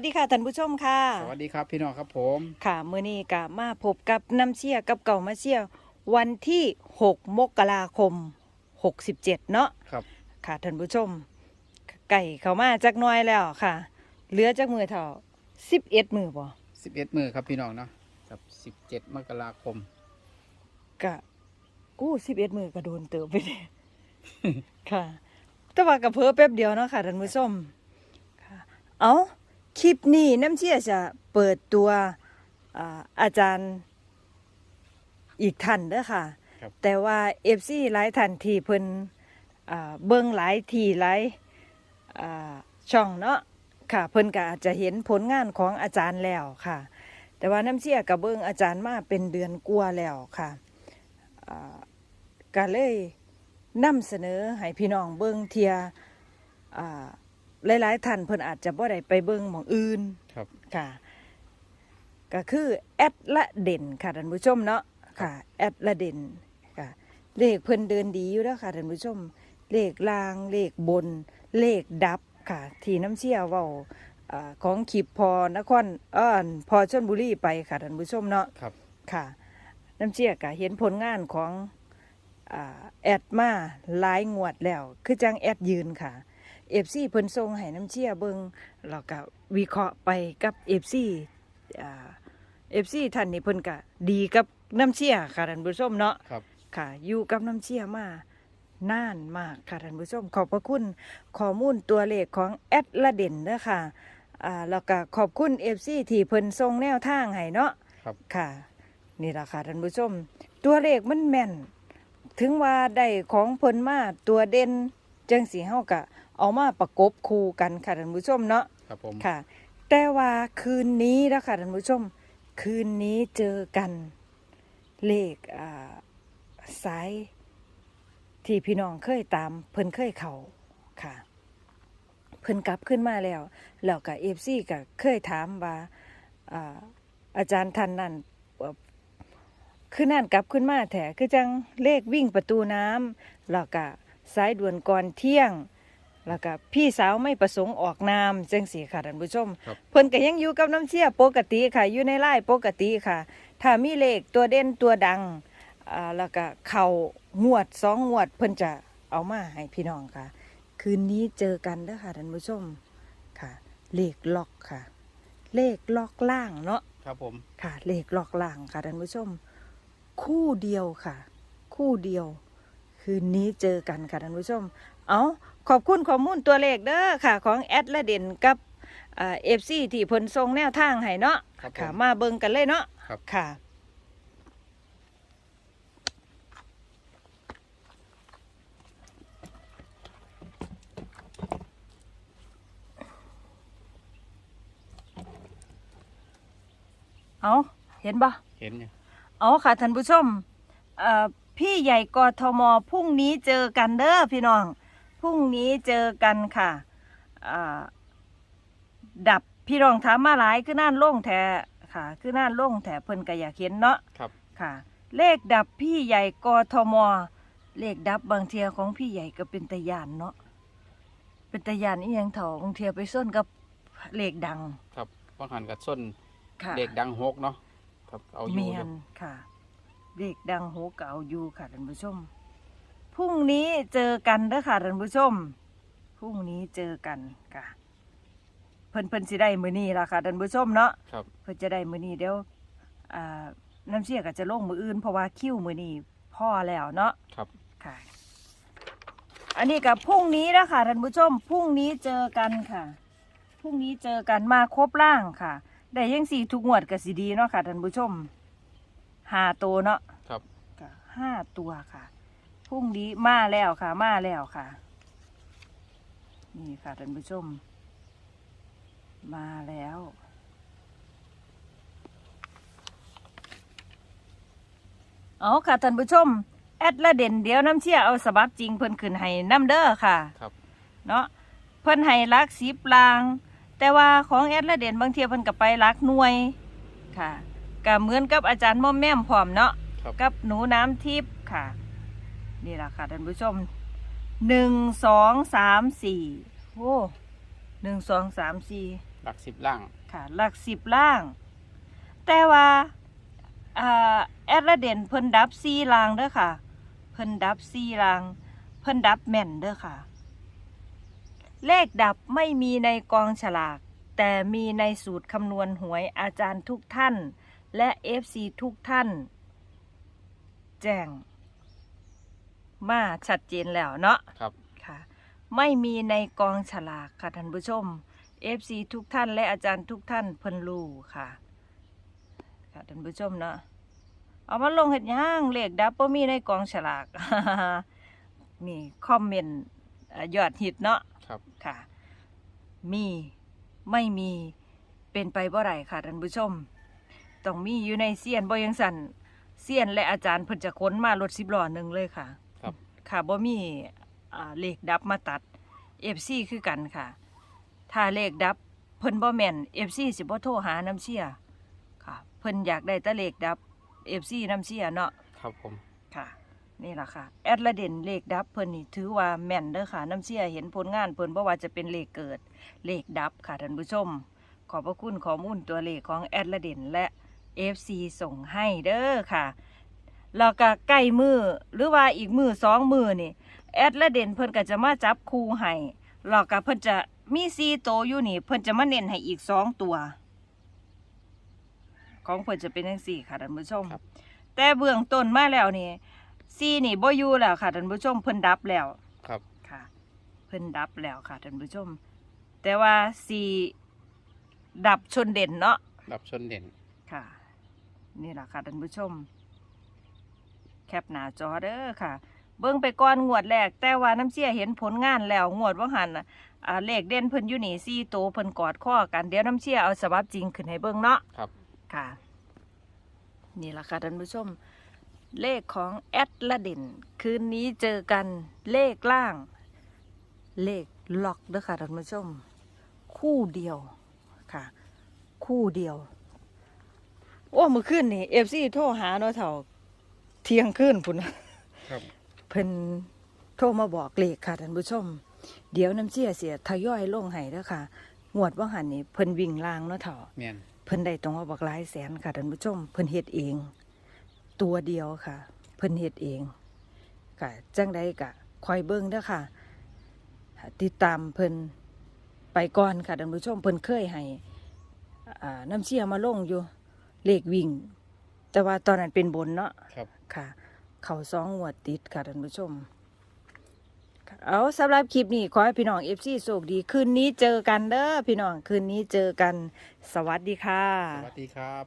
วัสดีค่ะท่านผู้ชมค่ะ สวัสดีครับพี่น้องครับผม ค่ะมื้อนี้ก็มาพบกับน้ำเชี่ยกับเก่ามาเชี่ยวันที่ 6 มกราคม 67 เนาะครับ ค่ะท่านผู้ชม ไก่เข้ามาจักหน้อยแล้วค่ะ เหลือจักมือเท่า 11 มือบ่11 มือครับพี่น้องเนาะกับ17 มกราคมก็อู้11 มือก็โดนเติบไปเลยค่ะ แต่ว่าก็เพิ่อแป๊บเดียวเนาะค่ะท่านผู้ชมค่ะเอา คลิปนี้น้ำเชี่ยจะเปิดตัวอ่าอาจารย์อีกท่านเด้อค่ะครับแต่ว่าเอฟซีหลายท่านที่เพิ่นอ่าเบิ่งหลายที่หลายอ่าช่องเนาะค่ะเพิ่นก็อาจจะเห็นผลงานของอาจารย์แล้วค่ะ แต่ว่าน้ำเชี่ยกับเบิ่งอาจารย์มาเป็นเดือนกว่าแล้วค่ะอ่าก็เลยนำเสนอให้พี่น้องเบิ่งเทียอ่า หลายๆท่านเพิ่นอาจจะบ่ได้ไปเบิ่งหม่องอื่นครับ ค่ะ ก็คือแอดละเด่นค่ะท่านผู้ชมเนาะค่ะแอดละเด่นค่ะเลขเพิ่นเดินดีอยู่แล้วค่ะท่านผู้ชม เลขลางเลขบน เลขดับค่ะ ที่น้ำเชี่ยเว้าอ่าของขีบพอนครเอ้อนพอชนบุรีไปค่ะท่านผู้ชมเนาะครับ ค่ะ น้ำเชี่ยก็เห็นผลงานของอ่าแอดมาหลายงวดแล้ว คือจังแอดยืนค่ะ เอฟซีเพิ่นส่งให้น้ำเชี่ยเบิงแล้วก็วิเคราะห์ไปกับเอฟซีอ่าเอฟซีท่านนี่เพิ่นก็ดีกับน้ำเชี่ยค่ะท่านผู้ชมเนาะครับ ค่ะ อยู่กับน้ำเชี่ยมานานมากค่ะท่านผู้ชม ขอบพระคุณข้อมูลตัวเลขของแอดละเด่นเด้อค่ะอ่าแล้วก็ขอบคุณเอฟซีที่เพิ่นส่งแนวทางให้เนาะครับ ค่ะ นี่ล่ะค่ะท่านผู้ชม ตัวเลขมันแม่น ถึงว่าได้ของเพิ่นมาตัวเด่นจังสีเฮาก็ เอามาประกบคู่กันค่ะท่านผู้ชมเนาะครับผมค่ะ แต่ว่าคืนนี้แล้วค่ะท่านผู้ชม คืนนี้เจอกันเลขอ่าสายที่พี่น้องเคยตามเพิ่นเคยเขาค่ะ เพิ่นกลับขึ้นมาแล้วแล้วก็เอฟซีก็เคยถามว่าอ่าอาจารย์ท่านนั้นเอ่อคือนั่นกลับขึ้นมาแถคือจังเลขวิ่งประตูน้ำแล้วก็สายด่วนก่อนเที่ยง แล้วก็พี่สาวไม่ประสงค์ออกนามจังสีค่ะท่านผู้ชม ครับ เพิ่นก็ยังอยู่กับน้ำเชี่ยปกติค่ะ อยู่ในไล่ปกติค่ะ ถ้ามีเลขตัวเด่นตัวดังอ่าแล้วก็เข่างวดสองงวด เพิ่นจะเอามาให้พี่น้องค่ะ คืนนี้เจอกันเด้อค่ะท่านผู้ชมค่ะ เลขล็อกค่ะ เลขล็อกล่างเนาะ ครับผม ค่ะเลขล็อกล่างค่ะท่านผู้ชม คู่เดียวค่ะ คู่เดียว คืนนี้เจอกันค่ะท่านผู้ชม เอา ขอบคุณข้อมูลตัวเลขเด้อค่ะ ของแอดและเด่นกับเอฟซีที่เพิ่นทรงแนวทางให้เนาะครับผค่ะมมาเบิ่งกันเลยเนาะครับ ค่ะ เอาเห็นปะเห็นอยู่เอาค่ะท่านผู้ชมเอ่อพี่ใหญ่กทมพรุ่งนี้เจอกันเด้อพี่น้อง พรุ่งนี้เจอกันค่ะอ่าดับพี่รองถามมาหลายคือน่านโล่งแท้ค่ะ คือน่านโล่งแท้เพิ่นก็อยากเห็นเนาะครับค่ะ เลขดับพี่ใหญ่กทมเลขดับบางเทียของพี่ใหญ่ก็เป็นตะยานเนาะเป็นตะยานอีหยังเถาบางเทียไปส้นกับเลขดัง ครับว่างหันกับส้นค่ะเด็กดังหกเนาะครับเอาอยู่เมีอยยู่นค่ะเด็กดังโหเก่าอยู่ค่ะท่านผู้ชม พรุ่งนี้เจอกันเด้อค่ะท่านผู้ชมพรุ่งนี้เจอกันค่ะ เพิ่นเพิ่นสิได้มื้อนี้ล่ะค่ะท่านผู้ชมเนาะครับ เพิ่นจะได้มื้อนี้เดี๋ยวอ่าน้ำเชี่ยก็จะลงมื้ออื่นเพราะว่าคิวมื้อนี้พ่อแล้วเนาะครับ ค่ะ อันนี้กับพรุ่งนี้แล้วค่ะท่านผู้ชมพรุ่งนี้เจอกันค่ะพรุ่งนี้เจอกันมาครบร่างค่ะ ได้ยังสี่ทุกงวดก็สิดีเนาะค่ะท่านผู้ชมห้าตัวเนาะครับก็ห้าตัวค่ะ พรุ่งนี้มาแล้วค่ะ มาแล้วค่ะ นี่ค่ะท่านผู้ชม มาแล้วเอาค่ะท่านผู้ชม แอดละเด่นเดี๋ยวน้ำเชี่ยเอาสบับจริงเพิ่นขึ้นให้น้ำเด้อค่ะครับเนาะเพิ่นให้รักสิบลาง แต่ว่าของแอดละเด่นบางเทียเพิ่นก็ไปรักหน่วยค่ะก็เหมือนกับอาจารย์ม่อมแม่มพร้อมเนาะครับกับหนูน้ำทิพย์ค่ะ นี่แหละค่ะท่านผู้ชมหนึ่งสองสามสี่โอ้หนึ่งสองสามสี่หลักสิบล่าง ค่ะ หลักสิบล่าง แต่ว่าอ่าแอดละเด่นเพิ่นดับซีลางเด้อค่ะ เพิ่นดับซีลาง เพิ่นดับแม่นเด้อค่ะ เลขดับไม่มีในกองฉลาก แต่มีในสูตรคำนวณหวยอาจารย์ทุกท่าน และ FC ทุกท่าน แจ้ง มาชัดเจนแล้วเนาะครับ ค่ะ ไม่มีในกองฉลากค่ะท่านผู้ชม FC ทุกท่านและอาจารย์ทุกท่านเพิ่นรู้ค่ะ ค่ะท่านผู้ชมเนาะเอามาลงเห็ดหย่างเลขดับบ่มีในกองฉลาก นี่คอมเมนต์เอ่อยอดฮิตเนาะครับ ค่ะ มีไม่มีเป็นไปบ่ได้ค่ะท่านผู้ชม ต้องมีอยู่ในเซียนบ่ยังสั่นเซียนและอาจารย์เพิ่นจะค้นมารถสิบล้อหนึ่งเลยค่ะ ครับค่ะบ่มีอ่าเลขดับมาตัด FC คือกันค่ะ ถ้าเลขดับเพิ่นบ่แม่น FC สิบ่โทรหาน้ำเชี่ยค่ะ เพิ่นอยากได้แต่เลขดับ FC น้ำเชี่ยเนาะครับผมค่ะ นี่ล่ะค่ะ แอดละเด่นเลขดับเพิ่นนี่ถือว่าแม่นเด้อค่ะ น้ำเชี่ยเห็นผลงานเพิ่นบ่ว่าจะเป็นเลขเกิดเลขดับค่ะท่านผู้ชม ขอบพระคุณข้อมูลตัวเลขของแอดละเด่นและ FC ส่งให้เด้อค่ะ แล้วก็ใกล้มือหรือว่าอีกมือสองมือนี่แอดและเด่นเพิ่นก็จะมาจับคู่ให้แล้วก็เพิ่นจะมีซีโตวอยู่นี่ เพิ่นจะมาเน้นให้อีกสองตัว ของเพิ่นจะเป็นจังซี่ค่ะท่านผู้ชมครับแต่เบื้องต้นมาแล้วนี่ซีนี่บ่อยู่แล้วค่ะท่านผู้ชมเพิ่นดับแล้วครับค่ะ เพิ่นดับแล้วค่ะท่านผู้ชม แต่ว่าซีดับชนเด่นเนาะดับชนเด่นค่ะ นี่แหละค่ะท่านผู้ชม แคปหน้าจอเด้อค่ะ เบิ่งไปก่อนงวดแรก แต่ว่าน้ำเชี่ยเห็นผลงานแล้วงวดว่าหันน่ะอ่าเลขเด่นเพิ่นอยู่นี่ซี่โตวเพิ่นกอดข้อกันเดี๋ยวน้ำเชี่ยเอาสบับจริงขึ้นให้เบิ่งเนาะครับ ค่ะ นี่แหละค่ะท่านผู้ชม เลขของแอดละเด่น คืนนี้เจอกันเลขล่าง เลขล็อกเด้อค่ะท่านผู้ชม คู่เดียวค่ะ คู่เดียว โอ้เมื่อคืนนี่เอฟซีโทรหาเนาะเถ่า เที่ยงคืนพุ่นนะครับเพิ่นโทรมาบอกเลขค่ะท่านผู้ชม เดี๋ยวน้ำเชี่ยเสียทยอยลงให้เด้อค่ะงวดว่าหันนี่เพิ่นวิ่งลางเนาะเถ่าแมนเพิ่นได้ตรงว่าบักหลายแสนค่ะท่านผู้ชม เพิ่นเฮ็ดเอง ตัวเดียวค่ะ เพิ่นเฮ็ดเองค่ะจังใดกะคอยเบิ่งเด้อค่ะ ติดตามเพิ่นไปก่อนค่ะท่านผู้ชมเพิ่นเคยให้อ่าน้ำเชี่ยมาลงอยู่เลขวิ่ง แต่ว่าตอนนั้นเป็นบนเนาะครับ ค่ะ เขาสองงวดติดค่ะท่านผู้ชมค่ะเอาสำหรับคลิปนี้ขอให้พี่น้องเอฟซีโชคดี คืนนี้เจอกันเด้อพี่น้อง คืนนี้เจอกัน สวัสดีค่ะ สวัสดีครับ